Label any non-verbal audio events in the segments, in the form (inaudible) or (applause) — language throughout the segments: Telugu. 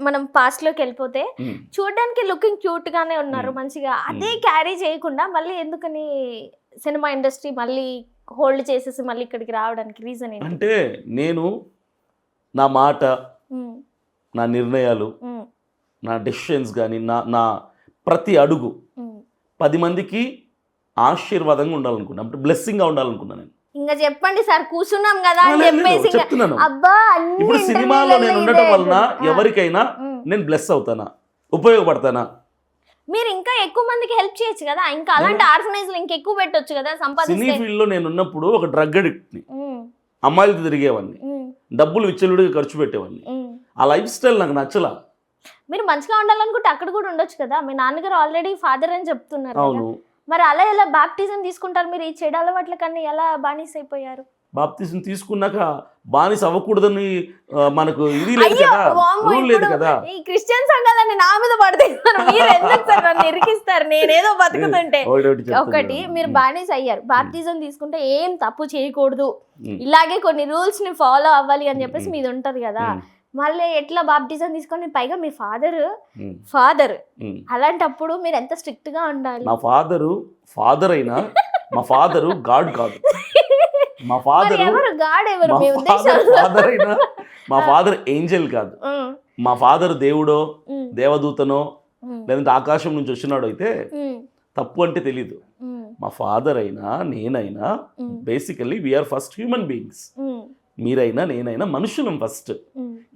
మనం పాస్ట్లోకి వెళ్ళిపోతే. చూడడానికి లుకింగ్ క్యూట్ గానే ఉన్నారు. మంచిగా అదే. క్యారీ చేయకుండా మళ్ళీ ఎందుకని సినిమా ఇండస్ట్రీ మళ్ళీ హోల్డ్ చేసేసి మళ్ళీ ఇక్కడికి రావడానికి రీజన్ ఏంటి అంటే నేను నా మాట. నా నిర్ణయాలు. నా డెసిషన్స్ కానీ నా నా ప్రతి అడుగు. పది మందికి ఆశీర్వాదంగా ఉండాలనుకున్నా అంటే బ్లెస్సింగ్గా ఉండాలనుకున్నా నేను ఇంకా చెప్పండి సార్ కూర్చున్నాం కదా అని చెప్పేసి ఇంకా, చెప్తున్నాను అబ్బా అన్ని ఇప్పుడు సినిమాలో ఇంటర్వ్యూలలో నేను ఇదే ఉండటం వలన. ఎవరికైనా. నేను బ్లెస్ అవుతానా ఉపయోగపడతానా మీరు ఇంకా ఎక్కువ మందికి హెల్ప్ చేయొచ్చు కదా ఇంకా అలాంటి ఆర్ఫనైజ్ ఇంకా ఎక్కువ పెట్టొచ్చు కదా సినీ సంపాదిస్తే ఫీల్డ్లో నేను ఉన్నప్పుడు ఒక డ్రగ్ అడిక్ట్ని మ్మ్. అమ్మాయిలతో తిరిగేవాడిని. డబ్బులు విచ్చలుడిగా ఖర్చు పెట్టేవాడిని. ఆ లైఫ్ స్టైల్ నాకు నచ్చలా మీరు మంచిగా ఉండాలనుకుంటే అక్కడ కూడా ఉండొచ్చు కదా మీ నాన్నగారు ఆల్రెడీ ఫాదర్ అని చెప్తున్నారు కదా. అవును మరి అలా ఎలా బాప్టిజం తీసుకుంటారు? మీరు ఈ చెడు అలవాట్ల కన్నా ఎలా బానిస అయిపోయారు బాప్తిజం తీసుకున్నాక బానిస అవ్వకూడదని మనకు ఇది లేదు కదా. రూల్ లేదు కదా. ఈ క్రిస్టియన్ సంఘాలన్నీ నా మీద పడుతున్నారు మీరు ఎందుకు సార్ నన్ను ఇరికిస్తారు? నేనేదో బతుకుతుంటే. ఒకటి. మీరు బానిస అయ్యారు బాప్టిజం తీసుకుంటే ఏం తప్పు చేయకూడదు. ఇలాగే కొన్ని రూల్స్ని ఫాలో అవ్వాలి అని చెప్పేసి. మీది ఉంటది కదా. మళ్ళీ ఎట్లా బాప్టిజం తీసుకొని పైగా మీ ఫాదర్. ఫాదర్. అలాంటప్పుడు మీరు ఎంత స్ట్రిక్ట్గా ఉండాలి? నా ఫాదరు ఫాదర్ అయినా మా ఫాదరు గాడ్ కాదు. (laughs) మా ఫాదరు ఎవరు గాడ్ ఎవరు? మా మీ ఫాదర్ అయినా మా ఫాదర్ ఏంజల్ కాదు. మా ఫాదర్ దేవుడో దేవదూతనో లేదంటే ఆకాశం నుంచి వచ్చినాడు అయితే తప్పు అంటే తెలీదు. మా ఫాదర్ అయినా నేనైనా basically we are first human beings మీరైనా నేనైనా మనుషులం ఫస్ట్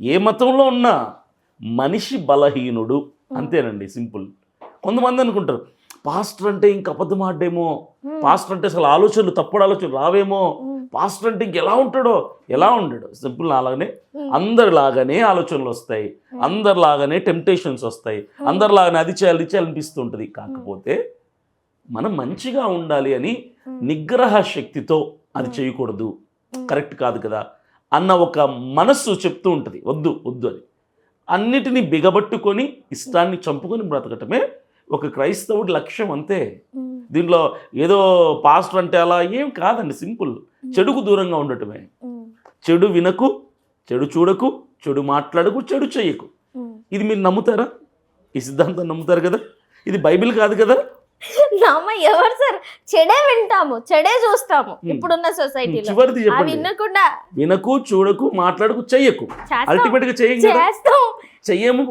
ఏ మతంలో ఉన్నా మనిషి బలహీనుడు. అంతేనండి సింపుల్. కొంతమంది అనుకుంటారు పాస్టర్ అంటే ఇంక అబద్ధం ఆడేమో పాస్టర్ అంటే అసలు ఆలోచనలు తప్పుడు ఆలోచనలు రావేమో. పాస్టర్ అంటే ఇంకెలా ఉంటాడో ఎలా ఉండడు. సింపుల్ అలాగనే అందరిలాగానే ఆలోచనలు వస్తాయి. అందరిలాగానే టెంప్టేషన్స్ వస్తాయి. అందరిలాగానే అది చేయాలి ఇది చేయాలనిపిస్తుంటుంది కాకపోతే మనం మంచిగా ఉండాలి అని నిగ్రహ శక్తితో అది చేయకూడదు. కరెక్ట్ కాదు కదా. అన్న ఒక మనస్సు చెప్తూ ఉంటుంది. వద్దు వద్దు అని. అన్నిటినీ బిగబట్టుకొని ఇష్టాన్ని చంపుకొని బ్రతకటమే ఒక క్రైస్తవుడి లక్ష్యం అంతే. దీనిలో ఏదో పాస్టర్ అంటే అలా ఏం కాదండి సింపుల్. చెడుకు దూరంగా ఉండటమే. చెడు వినకు చెడు చూడకు చెడు మాట్లాడకు చెడు చెయ్యకు. ఉమ్. ఇది మీరు నమ్ముతారా? ఈ సిద్ధాంతం నమ్ముతారు కదా? ఇది బైబిల్ కాదు కదా? నామ ఎవరు సార్? చెడే వింటాము చెడే చూస్తాము. ఇప్పుడున్న సొసైటీలో వినకుండా వినకు చూడకు మాట్లాడకు చెయ్యకు. అల్టిమేట్గా చేస్తాం. చెయ్యము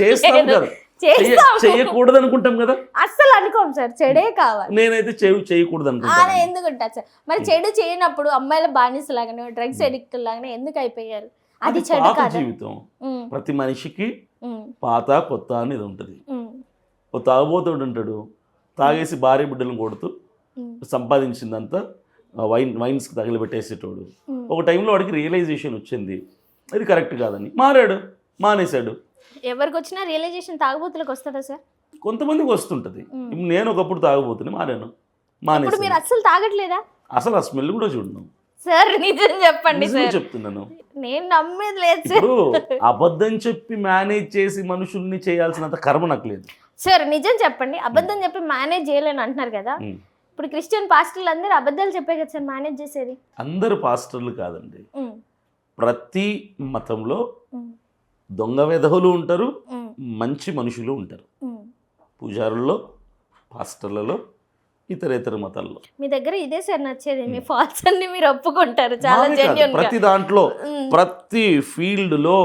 చేస్తాం. కదా? చెయ్యకూడదు అనుకుంటాం కదా? అస్సలు అనుకోం సార్ చెడే కావాలి. నేనైతే చేయ చేయకూడదు అనుకుంటాను ఎందుకు ఉంటుంది సార్? మరి చెడు చేయనప్పుడు అమ్మాయిల బానిస లాగానే డ్రగ్స్ ఎడిక్ట్ లాగానే ఎందుకు అయిపోయారు? అది చెడు జీవితం. ప్రతి మనిషికి పాత కొత్త అనేది ఉంటుంది. ఓ తాగుబోతుడు ఉంటాడు. తాగేసి భార్య బిడ్డలను కొడుతూ సంపాదించిందంతా వైన్ వైన్స్కి తగిలిపెట్టేసేటోడు. ఒక టైంలో వాడికి రియలైజేషన్ వచ్చింది. ఇది కరెక్ట్ కాదని. మారాడు మానేశాడు. ఎవరికి వచ్చినా రియలైజేషన్ తాగుబోతులకు వస్తుందా సార్? కొంతమందికి వస్తుంటుంది. నేను ఒకప్పుడు తాగుబోతుని మారాను మీరు అస్సలు తాగట్లేదా? అసలు ఆ స్మెల్ కూడా చూడను. సార్ నిజం చెప్పండి చెప్తున్నాను. నేను నమ్మేది లేదు అబద్ధం చెప్పి మేనేజ్ చేసి మనుషుల్ని చేయాల్సినంత కర్మ నాకు లేదు. సార్ నిజం చెప్పండి. అబద్ధం చెప్పి మేనేజ్ చేయలేను అంటున్నారు కదా. ఇప్పుడు క్రిస్టియన్ పాస్టర్లు అందరూ అబద్ధాలు చెప్పే కదా సార్ మేనేజ్ చేసేది. అందరు పాస్టర్లు కాదండి. ప్రతి మతంలో దొంగ వెధవులు ఉంటారు మంచి మనుషులు ఉంటారు. పూజారుల్లో పాస్టర్లలో ఇతర ఇతర మతాల్లో. మీ దగ్గర ఇదే సార్ నచ్చేది. మీ ఫాల్స్ అన్ని మీరు ఒప్పుకుంటారు. చాలా జెన్యున్ ప్రతి దాంట్లో ప్రతి ఫీల్డ్లో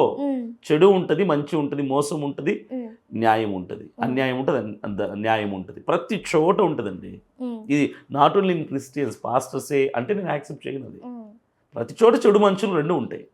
చెడు ఉంటది మంచి ఉంటది మోసం ఉంటది. న్యాయం ఉంటది. అన్యాయం ఉంటది న్యాయం ఉంటది. ప్రతి చోట ఉంటదండి. ఇది నాట్ ఓన్లీ ఇన్ క్రిస్టియన్స్ పాస్టర్సే అంటే నేను యాక్సెప్ట్ చేయను అది ప్రతి చోట చెడు మనుషులు రెండు ఉంటాయి.